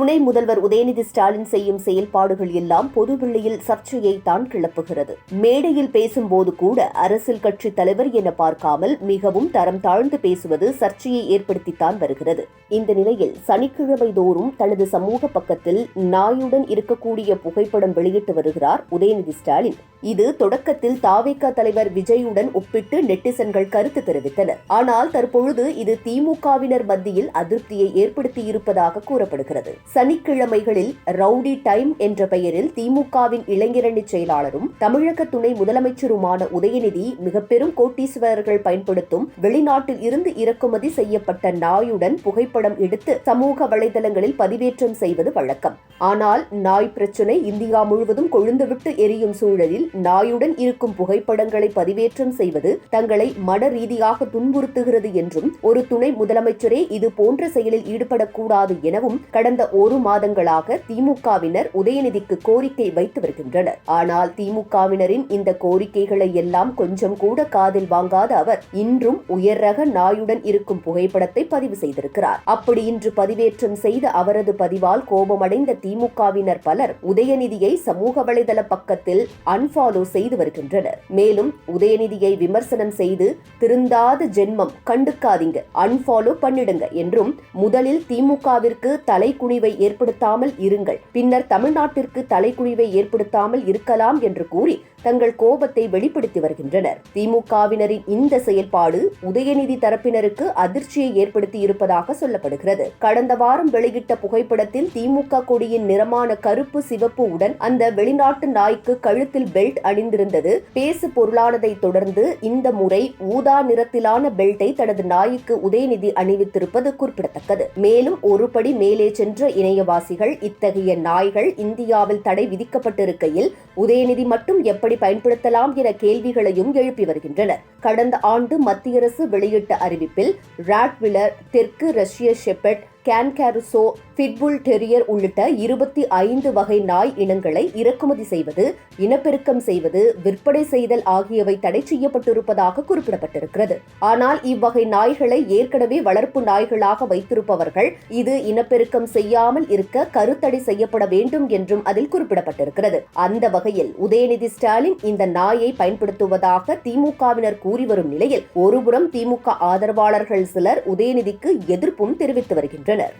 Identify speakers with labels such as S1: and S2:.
S1: துணை முதல்வர் உதயநிதி ஸ்டாலின் செய்யும் செயல்பாடுகள் எல்லாம் பொதுவெளியில் சர்ச்சையை தான் கிளப்புகிறது. மேடையில் பேசும்போது கூட அரசியல் கட்சி தலைவர் என பார்க்காமல் மிகவும் தரம் தாழ்ந்து பேசுவது சர்ச்சையை ஏற்படுத்தித்தான் வருகிறது. இந்த நிலையில் சனிக்கிழமை தோறும் தனது சமூக பக்கத்தில் நாயுடன் இருக்கக்கூடிய புகைப்படம் வெளியிட்டு வருகிறார் உதயநிதி ஸ்டாலின். இது தொடக்கத்தில் தாவேக தலைவர் விஜயுடன் ஒப்பிட்டு நெட்டிசன்கள் கருத்து தெரிவித்தனர் ஆனால் தற்பொழுது இது திமுகவினர் மத்தியில் அதிருப்தியை ஏற்படுத்தியிருப்பதாக கூறப்படுகிறது. சனிக்கிழமைகளில் ரவுடி டைம் என்ற பெயரில் திமுகவின் இளைஞரணி செயலாளரும் தமிழக துணை முதலமைச்சருமான உதயநிதி மிக பெரும் கோட்டீஸ்வரர்கள் பயன்படுத்தும் வெளிநாட்டில் இருந்து இறக்குமதி செய்யப்பட்ட நாயுடன் புகைப்படம் எடுத்து சமூக வலைதளங்களில் பதிவேற்றம் செய்வது வழக்கம். ஆனால் நாய் பிரச்சினை இந்தியா முழுவதும் கொழுந்துவிட்டு எரியும் சூழலில் நாயுடன் இருக்கும் புகைப்படங்களை பதிவேற்றம் செய்வது தங்களை மன ரீதியாக துன்புறுத்துகிறது என்றும் ஒரு துணை முதலமைச்சரே இது போன்ற செயலில் ஈடுபடக்கூடாது எனவும் கடந்த ஒரு மாதங்களாக திமுகவினர் உதயநிதிக்கு கோரிக்கை வைத்து வருகின்றனர். ஆனால் திமுகவினரின் இந்த கோரிக்கைகளை எல்லாம் கொஞ்சம் கூட காதில் வாங்காத அவர் இன்றும் உயர் ரக நாயுடன் இருக்கும் புகைப்படத்தை பதிவு செய்திருக்கிறார். அப்படி இன்று பதிவேற்றம் செய்த அவரது பதிவால் கோபமடைந்த திமுகவினர் பலர் உதயநிதியை சமூக வலைதள பக்கத்தில் அன்பாலோ செய்து வருகின்றனர். மேலும் உதயநிதியை விமர்சனம் செய்து திருந்தாத ஜென்மம் கண்டுக்காதீங்க அன்பாலோ பண்ணிடுங்க என்றும் முதலில் திமுகவிற்கு தலைக்குனிவை ஏற்படுத்தாமல் இருங்கள். பின்னர் தமிழ்நாட்டிற்கு தலைக்குழிவை ஏற்படுத்தாமல் இருக்கலாம் என்று கூறி தங்கள் கோபத்தை வெளிப்படுத்தி வருகின்றனர். திமுகவினரின் இந்த செயல்பாடு உதயநிதி தரப்பினருக்கு அதிர்ச்சியை ஏற்படுத்தி இருப்பதாக சொல்லப்படுகிறது. கடந்த வாரம் வெளியிட்ட புகைப்படத்தில் திமுக கொடியின் நிறமான கருப்பு சிவப்பு உடன் அந்த வெளிநாட்டு நாய்க்கு கழுத்தில் பெல்ட் அணிந்திருந்தது. பேசு பொருளானதை தொடர்ந்து இந்த முறை ஊதா நிறத்திலான பெல்ட்டை தனது நாய்க்கு உதயநிதி அணிவித்திருப்பது குறிப்பிடத்தக்கது. மேலும் ஒருபடி மேலே சென்ற இணையவாசிகள் இத்தகைய நாய்கள் இந்தியாவில் தடை விதிக்கப்பட்டிருக்கையில் உதயநிதி மட்டும் எப்படி பயன்படுத்தலாம் என கேள்விகளையும் எழுப்பி வருகின்றனர். கடந்த ஆண்டு மத்திய அரசு வெளியிட்ட அறிவிப்பில் ராட்விலர் தெற்கு ரஷ்ய ஷெப்பட் கேன்காருசோ பிட்புல் டெரியர் உள்ளிட்ட இருபத்தி ஐந்து வகை நாய் இனங்களை இறக்குமதி செய்வது இனப்பெருக்கம் செய்வது விற்பனை செய்தல் ஆகியவை தடை செய்யப்பட்டிருப்பதாக குறிப்பிடப்பட்டிருக்கிறது. ஆனால் இவ்வகை நாய்களை ஏற்கனவே வளர்ப்பு நாய்களாக வைத்திருப்பவர்கள் இது இனப்பெருக்கம் செய்யாமல் இருக்க கருத்தடை செய்யப்பட வேண்டும் என்றும் அதில் குறிப்பிடப்பட்டிருக்கிறது. அந்த வகையில் உதயநிதி ஸ்டாலின் இந்த நாயை பயன்படுத்துவதாக திமுகவினர் கூறி வரும் நிலையில் ஒருபுறம் திமுக ஆதரவாளர்கள் சிலர் உதயநிதிக்கு எதிர்ப்பும் தெரிவித்து வருகின்றனர். வருகின்றனர்